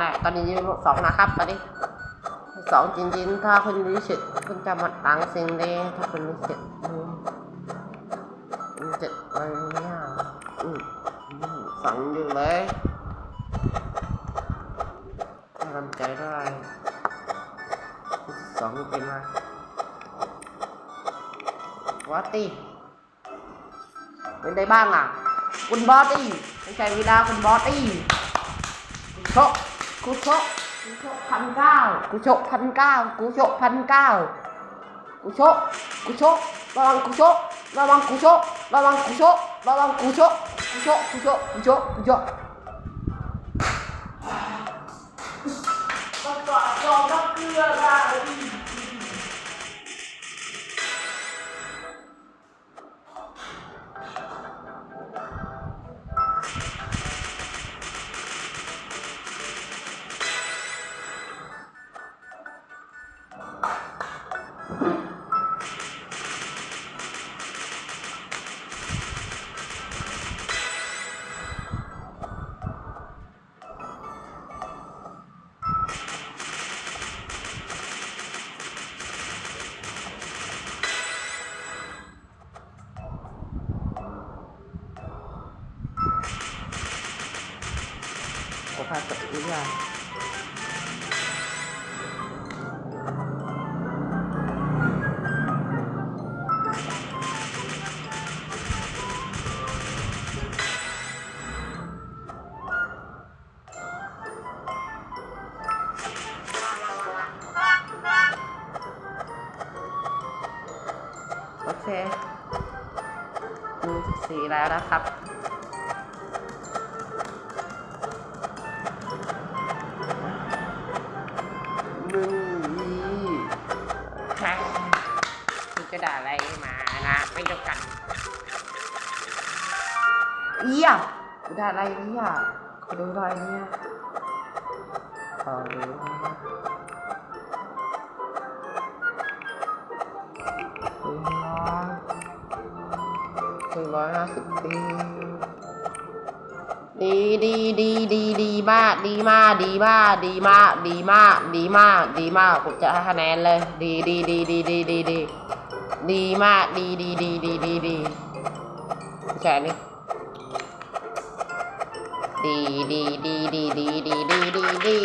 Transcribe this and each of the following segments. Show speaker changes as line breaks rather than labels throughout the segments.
อ่ตอนนี้ยูสองนะครับ ตอนนี้สองจริงๆ ถ้าคุณรู้สึกคุณจะมาตังสิ่งนี้ถ้าคุณรู้สึกมันจะอะไรเนี่ยอืมสั่งอยู่เลยให้กำใจได้สองเป็นมาวัตตี้เป็นได้บ้างอะ คุณบอตี้ไม่ใช่วิดาคุณบอตี้คุณโชค คุณโชคคุณโชคพันเก้ากูโชคพันเก้ากูโชคพันเก้ากูโชคกูโชคระวังกูโชคระวังกูโชคระวังกูโชคระวังกูโชคกูโชคกูโชคกูโชคกูโชคต้องกอดยอมรับเกลือได้ 我怕等一下。 โอเคดูสีแล้วนะครับมึงนี่ฮะคุณจะด่าอะไรมานะไม่ต้องกันเอี้ยกูด่าอะไรเนี่ยขอดูหน่อยเนี่ยขอดู หนึ่งร้อยห้าสิบปีดีดีดีดีดีมาก ดีมาก ดีมาก ดีมาก ดีมาก ดีมาก ดีมากผมจะให้คะแนนเลย ดีดีดีดีดีดีดีดีมาก ดีดีดีดีดีดีแค่นี้ดีดีดีดีดีดีดีดีดี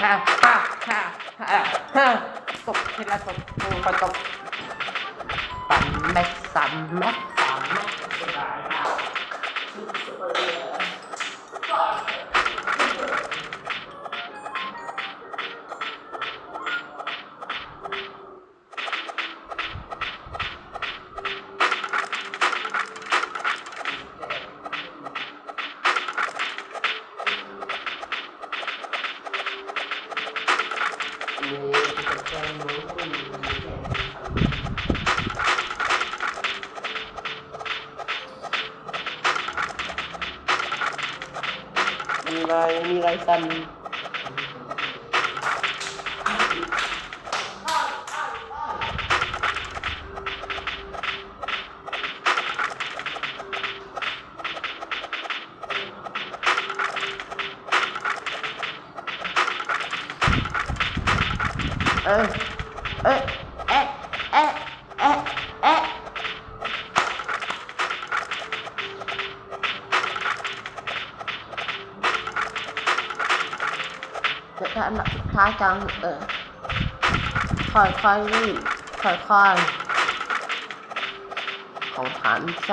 ฮ่าฮ่าฮ่าฮ่าฮ่าตกทีละตกตกตกปั๊มแม็กซัมแม็กซัมแม็ก มีอะไรมีอะไรสัน เออเอ๊ะเอ๊ะเอ๊ะเอ๊ะเอ๊ะจะทำแบบท้าจังเออค่อยค่อยรีบค่อยค่อยของฐานใจ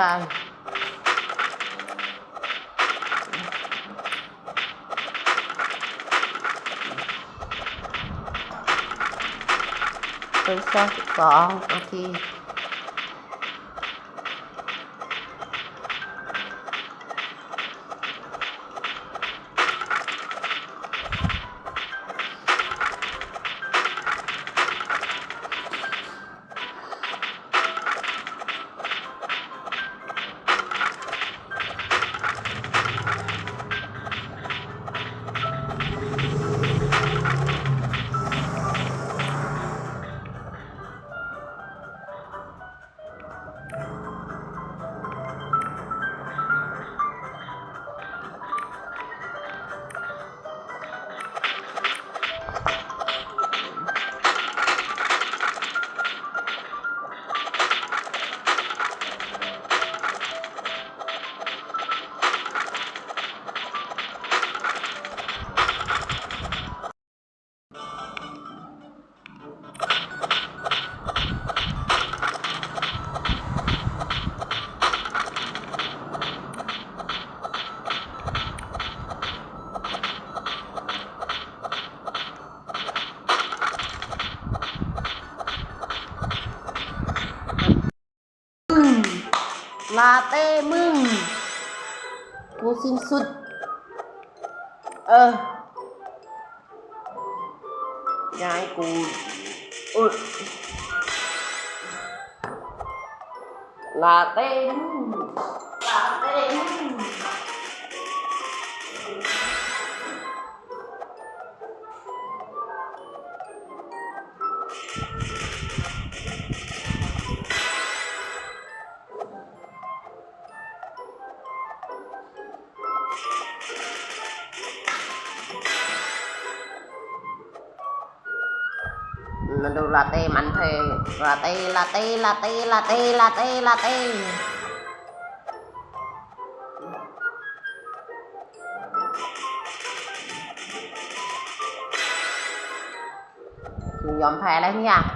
เป็นแค่สิบสองนาที bà tê mừng cô xin sụt. Ờ. Gái cô ừ. là tê mừng là tê mừng Thank you. latte mạnh thì latte latte latte latte latte latte. Dùng dòng thè lên nha.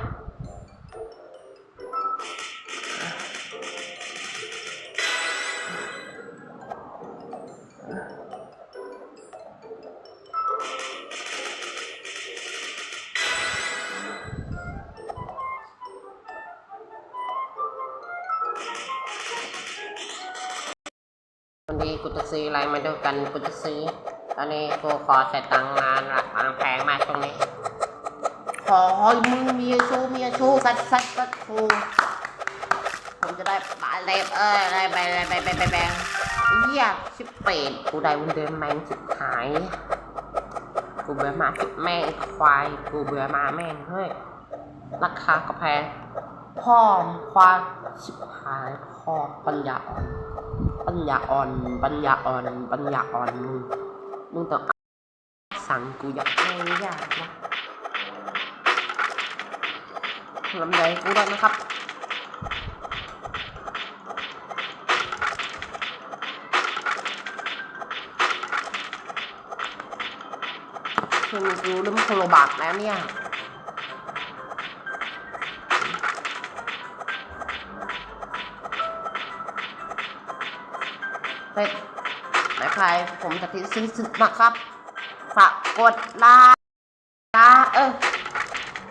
กูจะซื้ออะไรมาดูกันกูจะซื้อตอนนี้กูขอใส่ตังค์งานละตังค์แพงมากช่วงนี้ขอให้มึงมีชูมีชูสัดสัดสัดชูผมจะได้ปลาเล็บเออได้ไปไปไปไปไปไปเยี่ยชิบเป็ดกูได้วันเดิมแมงสุดหายกูเบื่อมาสุดแม่งควายกูเบื่อมาแม่งเฮ้ยราคาก็แพงพ่อควายชิบหายพ่อปัญญาอ่อน ปัญญาอ่อน ปัญญาอ่อน ปัญญาอ่อนมึง มึงต้องสั่งกูอยากไม่ยากนะลำไยกูได้นะครับคือกูเริ่มโคโลบาทแล้วเนี่ย เฮ้ยไม่ใครผมจะทิ้งสิ้นสุดนะครับฝากกดไลค์นะเออ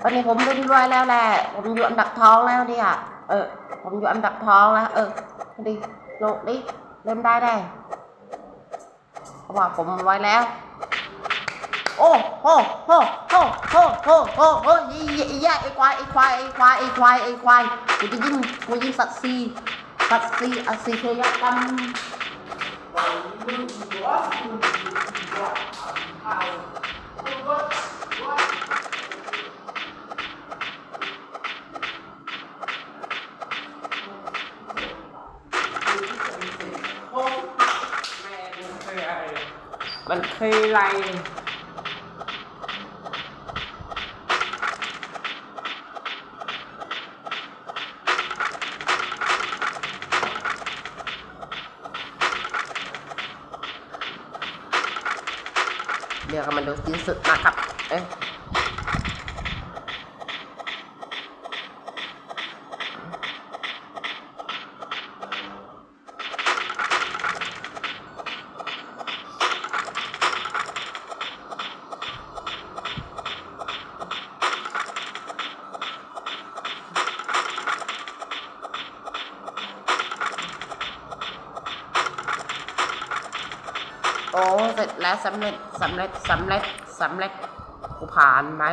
ตอนนี้ผมเล่นรวยแล้วแหละผมอยู่อันดับท้องแล้วเนี่ยเออ ผมอยู่อันดับท้องแล้ว เออดิโลดิเล่นได้ได้เพราะว่าผมรวยแล้ว โอ้โหโหโหโหโหโหโหยี่ยี่ยไอ้ควายไอ้ควายไอ้ควายไอ้ควายไอ้ควายกูจะยิงกูยิงสัตว์ซีสัตว์ซีอาซีเคยกรรม บันเทไร เดี๋ยวเรามาดูชิ้นสุดนะครับ เอ๊ะ แล้วสำเร็จสำเร็จสำเร็จสำเร็จกูผ่านไหม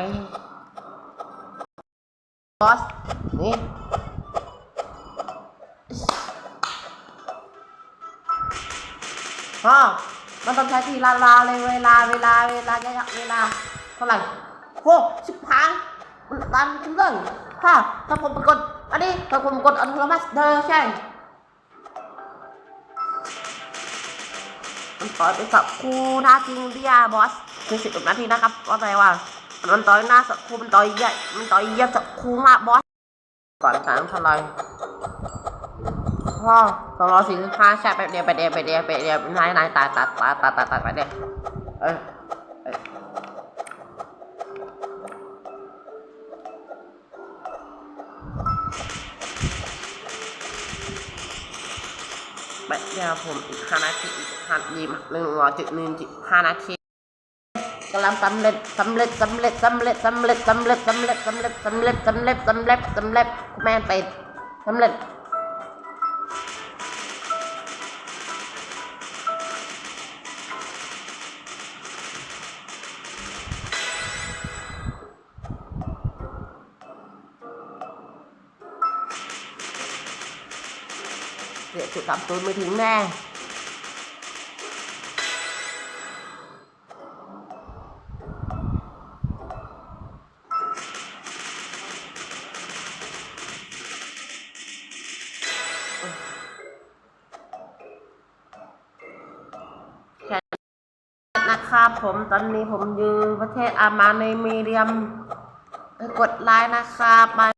บอสนี่พ่อมันต้องใช้ทีละลาเลยเวลาเวลาเวลาเวลาเวลาเท่าไหร่โหสิบหางมันรันขึ้นเลยพ่อถ้าผมกดอันนี้ถ้าผมกดอันโทรมัสเดอร์ใช่ ต่อยไปสักครูนะจริงพี่ยาบอสคือสิบนาทีนะครับว่าแต่ว่ามันต่อยหน้าสักครูมันต่อยเยอะมันต่อยเยอะสักครูมากบอสก่อนสามเท่าไหรพ่อสองร้อยสี่สิบห้าใช่ไปเดียวไปเดียวไปเดียวไปเดียวนายนายตายตายตายตายตายตายไปเดียวเออเอ แป๊บเดียวผมอีกห้านาทีอีกห้ายี่หนึ่งร้อยจุดหนึ่งจุดห้านาทีกำลังสำเร็จสำเร็จสำเร็จสำเร็จสำเร็จสำเร็จสำเร็จสำเร็จสำเร็จสำเร็จสำเร็จสำเร็จแม่ไปสำเร็จ จุดสามศูนย์ไม่ถึงแน่นะครับผมตอนนี้ผมอยู่ประเทศอามาในมีเดียม กดไลค์นะครับ